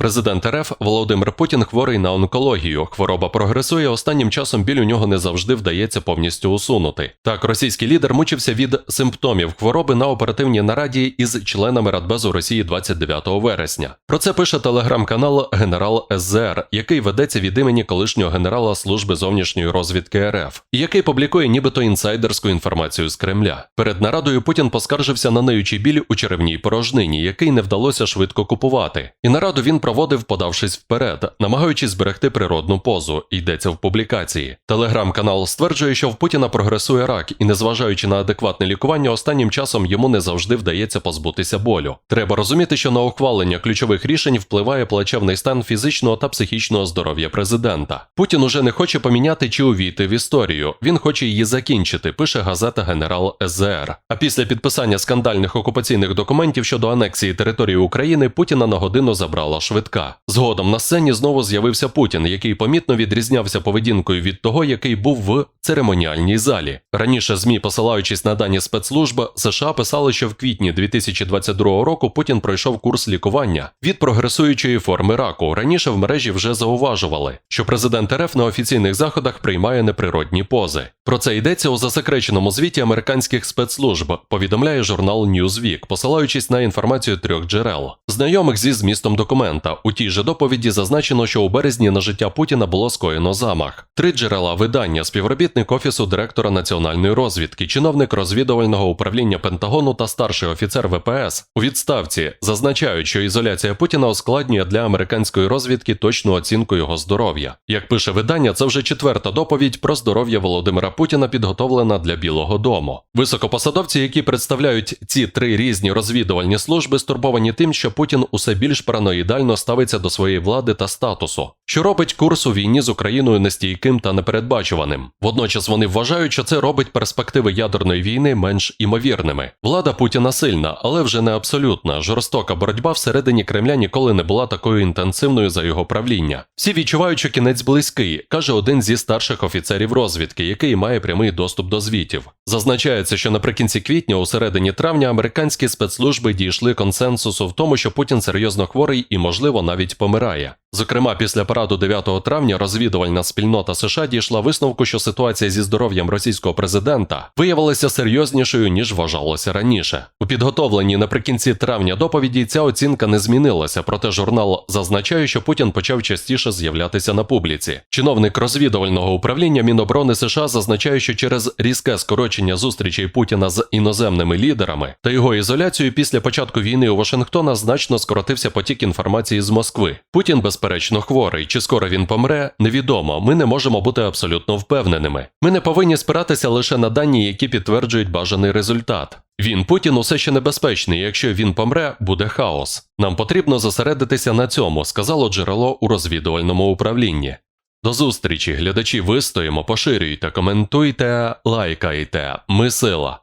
Президент РФ Володимир Путін хворий на онкологію. Хвороба прогресує. Останнім часом біль у нього не завжди вдається повністю усунути. Так, російський лідер мучився від симптомів хвороби на оперативній нараді із членами Радбезу Росії 29 вересня. Про це пише телеграм-канал Генерал СЗР, який ведеться від імені колишнього генерала служби зовнішньої розвідки РФ, який публікує нібито інсайдерську інформацію з Кремля. Перед нарадою Путін поскаржився на неючий біль у черевній порожнині, який не вдалося швидко купувати. І нараду він проводив, подавшись вперед, намагаючись зберегти природну позу. Йдеться в публікації. Телеграм-канал стверджує, що в Путіна прогресує рак, і незважаючи на адекватне лікування, останнім часом йому не завжди вдається позбутися болю. Треба розуміти, що на ухвалення ключових рішень впливає плачевний стан фізичного та психічного здоров'я президента. Путін уже не хоче поміняти чи увійти в історію. Він хоче її закінчити, пише газета Генерал СЗР. А після підписання скандальних окупаційних документів щодо анексії території України Путіна на годину забрала швидка. Згодом на сцені знову з'явився Путін, який помітно відрізнявся поведінкою від того, який був в церемоніальній залі. Раніше ЗМІ, посилаючись на дані спецслужб, США писали, що в квітні 2022 року Путін пройшов курс лікування від прогресуючої форми раку. Раніше в мережі вже зауважували, що президент РФ на офіційних заходах приймає неприродні пози. Про це йдеться у засекреченому звіті американських спецслужб, повідомляє журнал Newsweek, посилаючись на інформацію трьох джерел, знайомих зі змістом документа. У тій же доповіді зазначено, що у березні на життя Путіна було скоєно замах. Три джерела видання, співробітник офісу директора національної розвідки, чиновник розвідувального управління Пентагону та старший офіцер ВПС у відставці зазначають, що ізоляція Путіна ускладнює для американської розвідки точну оцінку його здоров'я. Як пише видання, це вже четверта доповідь про здоров'я Володимира Путіна, підготовлена для Білого Дому. Високопосадовці, які представляють ці три різні розвідувальні служби, стурбовані тим, що Путін усе більш параноїдально ставиться до своєї влади та статусу, що робить курс у війні з Україною нестійким та непередбачуваним. Водночас вони вважають, що це робить перспективи ядерної війни менш імовірними. Влада Путіна сильна, але вже не абсолютна. Жорстока боротьба всередині Кремля ніколи не була такою інтенсивною за його правління. Всі відчувають, що кінець близький, каже один зі старших офіцерів розвідки, який має прямий доступ до звітів. Зазначається, що наприкінці квітня, у середині травня, американські спецслужби дійшли консенсусу в тому, що Путін серйозно хворий і, можливо, навіть помирає. Зокрема, після параду 9 травня розвідувальна спільнота США дійшла висновку, що ситуація зі здоров'ям російського президента виявилася серйознішою ніж вважалося раніше. У підготовленій наприкінці травня доповіді ця оцінка не змінилася, проте журнал зазначає, що Путін почав частіше з'являтися на публіці. Чиновник розвідувального управління Міноборони США зазначає, що через різке скорочення зустрічей Путіна з іноземними лідерами та його ізоляцію після початку війни у Вашингтона значно скоротився потік інформації з Москви. Путін безперечно хворий. Чи скоро він помре, невідомо. Ми не можемо бути абсолютно впевненими. Ми не повинні спиратися лише на дані, які підтверджують бажаний результат. Він Путін усе ще небезпечний. Якщо він помре, буде хаос. Нам потрібно зосередитися на цьому, сказало джерело у розвідувальному управлінні. До зустрічі, глядачі, вистоїмо, поширюйте, коментуйте, лайкайте. Ми сила.